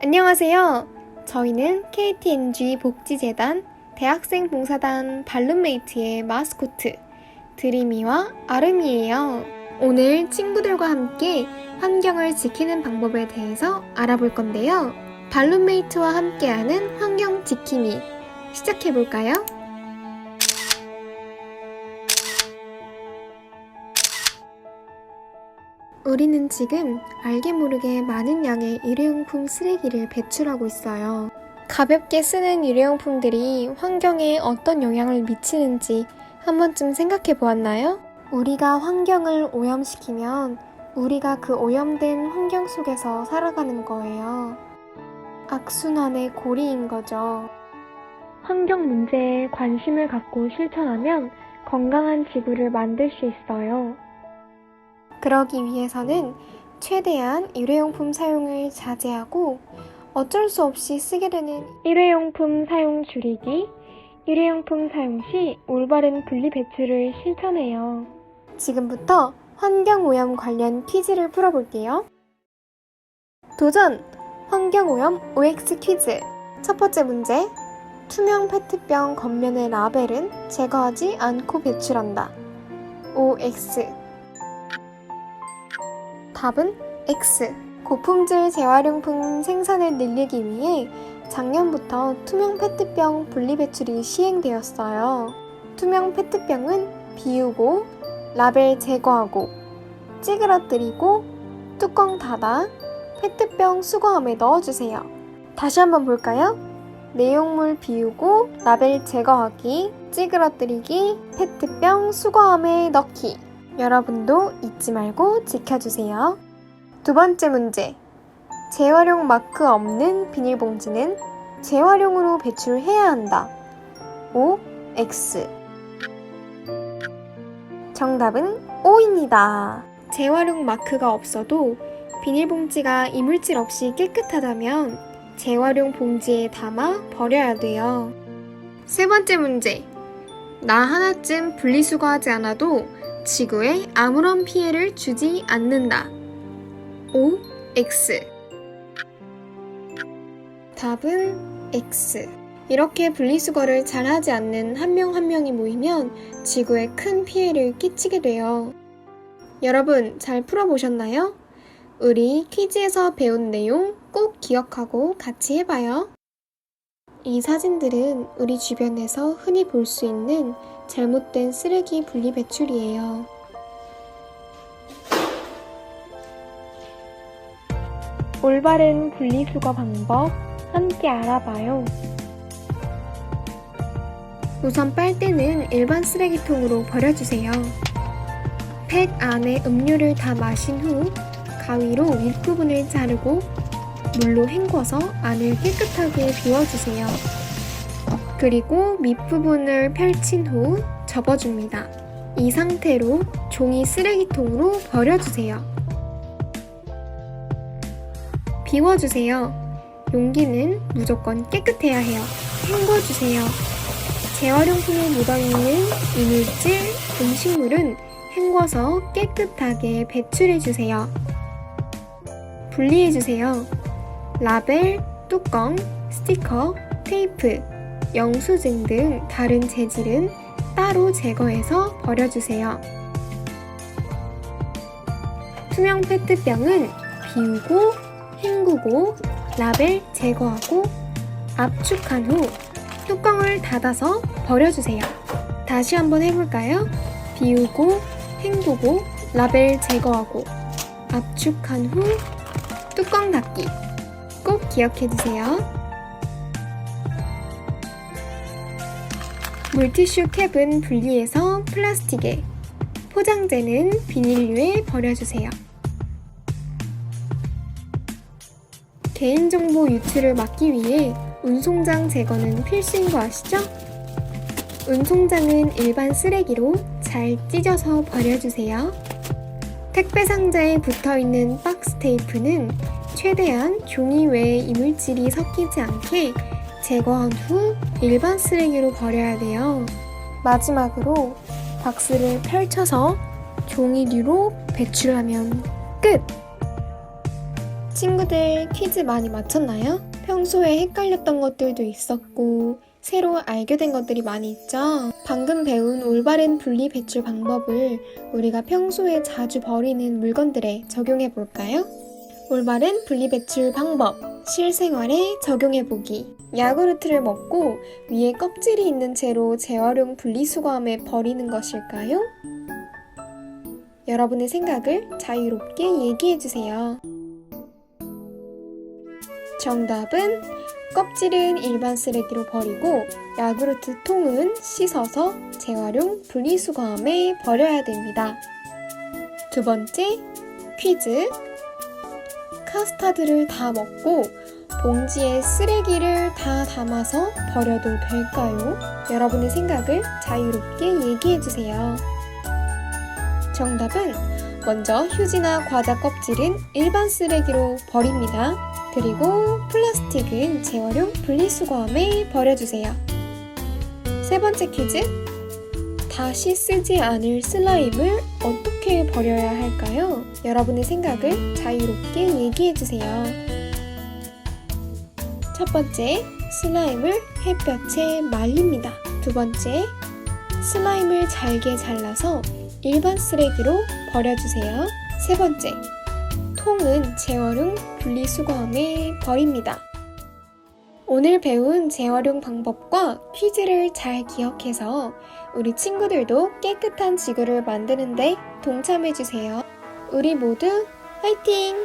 안녕하세요. 저희는 KTNG 복지재단 대학생 봉사단 발룸메이트의 마스코트 드리미와 아름이에요. 오늘 친구들과 함께 환경을 지키는 방법에 대해서 알아볼 건데요. 발룸메이트와 함께하는 환경 지킴이 시작해 볼까요? 우리는 지금 알게 모르게 많은 양의 일회용품 쓰레기를 배출하고 있어요. 가볍게 쓰는 일회용품들이 환경에 어떤 영향을 미치는지 한 번쯤 생각해 보았나요? 우리가 환경을 오염시키면 우리가 그 오염된 환경 속에서 살아가는 거예요. 악순환의 고리인 거죠. 환경 문제에 관심을 갖고 실천하면 건강한 지구를 만들 수 있어요. 그러기 위해서는 최대한 일회용품 사용을 자제하고 어쩔 수 없이 쓰게 되는 일회용품 사용 줄이기, 일회용품 사용 시 올바른 분리 배출을 실천해요. 지금부터 환경오염 관련 퀴즈를 풀어볼게요. 도전! 환경오염 OX 퀴즈. 첫 번째 문제. 투명 페트병 겉면의 라벨은 제거하지 않고 배출한다. OX. 답은 X. 고품질 재활용품 생산을 늘리기 위해 작년부터 투명 페트병 분리 배출이 시행되었어요. 투명 페트병은 비우고 라벨 제거하고 찌그러뜨리고 뚜껑 닫아 페트병 수거함에 넣어주세요. 다시 한번 볼까요? 내용물 비우고 라벨 제거하기, 찌그러뜨리기, 페트병 수거함에 넣기. 여러분도 잊지 말고 지켜주세요. 두 번째 문제. 재활용 마크 없는 비닐봉지는 재활용으로 배출해야 한다. O, X. 정답은 O입니다. 재활용 마크가 없어도 비닐봉지가 이물질 없이 깨끗하다면 재활용 봉지에 담아 버려야 돼요. 세 번째 문제. 나 하나쯤 분리수거하지 않아도 지구에 아무런 피해를 주지 않는다. O, X. 답은 X. 이렇게 분리수거를 잘 하지 않는 한명한 명이 모이면 지구에 큰 피해를 끼치게 돼요. 여러분, 잘 풀어보셨나요? 우리 퀴즈에서 배운 내용 꼭 기억하고 같이 해봐요. 이 사진들은 우리 주변에서 흔히 볼 수 있는 잘못된 쓰레기 분리 배출이에요. 올바른 분리수거 방법 함께 알아봐요. 우선 빨대는 일반 쓰레기통으로 버려주세요. 팩 안에 음료를 다 마신 후 가위로 윗부분을 자르고 물로 헹궈서 안을 깨끗하게 비워주세요. 그리고 밑부분을 펼친 후 접어줍니다. 이 상태로 종이 쓰레기통으로 버려주세요. 비워주세요. 용기는 무조건 깨끗해야 해요. 헹궈주세요. 재활용품에 묻어있는 이물질, 음식물은 헹궈서 깨끗하게 배출해주세요. 분리해주세요. 라벨, 뚜껑, 스티커, 테이프, 영수증 등 다른 재질은 따로 제거해서 버려주세요. 투명 페트병은 비우고, 헹구고, 라벨 제거하고, 압축한 후 뚜껑을 닫아서 버려주세요. 다시 한번 해볼까요? 비우고, 헹구고, 라벨 제거하고, 압축한 후 뚜껑 닫기. 꼭 기억해주세요. 물티슈 캡은 분리해서 플라스틱에, 포장재는 비닐류에 버려주세요. 개인정보 유출을 막기 위해 운송장 제거는 필수인 거 아시죠? 운송장은 일반 쓰레기로 잘 찢어서 버려주세요. 택배 상자에 붙어 있는 박스 테이프는 최대한 종이 외에 이물질이 섞이지 않게 제거한 후 일반 쓰레기로 버려야 돼요. 마지막으로 박스를 펼쳐서 종이류로 배출하면 끝! 친구들 퀴즈 많이 맞췄나요? 평소에 헷갈렸던 것들도 있었고, 새로 알게 된 것들이 많이 있죠? 방금 배운 올바른 분리 배출 방법을 우리가 평소에 자주 버리는 물건들에 적용해 볼까요? 올바른 분리 배출 방법. 실생활에 적용해 보기. 야구르트를 먹고 위에 껍질이 있는 채로 재활용 분리수거함에 버리는 것일까요? 여러분의 생각을 자유롭게 얘기해 주세요. 정답은 껍질은 일반 쓰레기로 버리고 야구르트 통은 씻어서 재활용 분리수거함에 버려야 됩니다. 두 번째 퀴즈. 카스타드를 다 먹고 봉지에 쓰레기를 다 담아서 버려도 될까요? 여러분의 생각을 자유롭게 얘기해 주세요. 정답은 먼저 휴지나 과자 껍질은 일반 쓰레기로 버립니다. 그리고 플라스틱은 재활용 분리수거함에 버려주세요. 세 번째 퀴즈. 다시 쓰지 않을 슬라임을 어떻게 버려야 할까요? 여러분의 생각을 자유롭게 얘기해 주세요. 첫 번째, 슬라임을 햇볕에 말립니다. 두 번째, 슬라임을 잘게 잘라서 일반 쓰레기로 버려주세요. 세 번째, 통은 재활용 분리수거함에 버립니다. 오늘 배운 재활용 방법과 퀴즈를 잘 기억해서 우리 친구들도 깨끗한 지구를 만드는데 동참해주세요. 우리 모두 화이팅!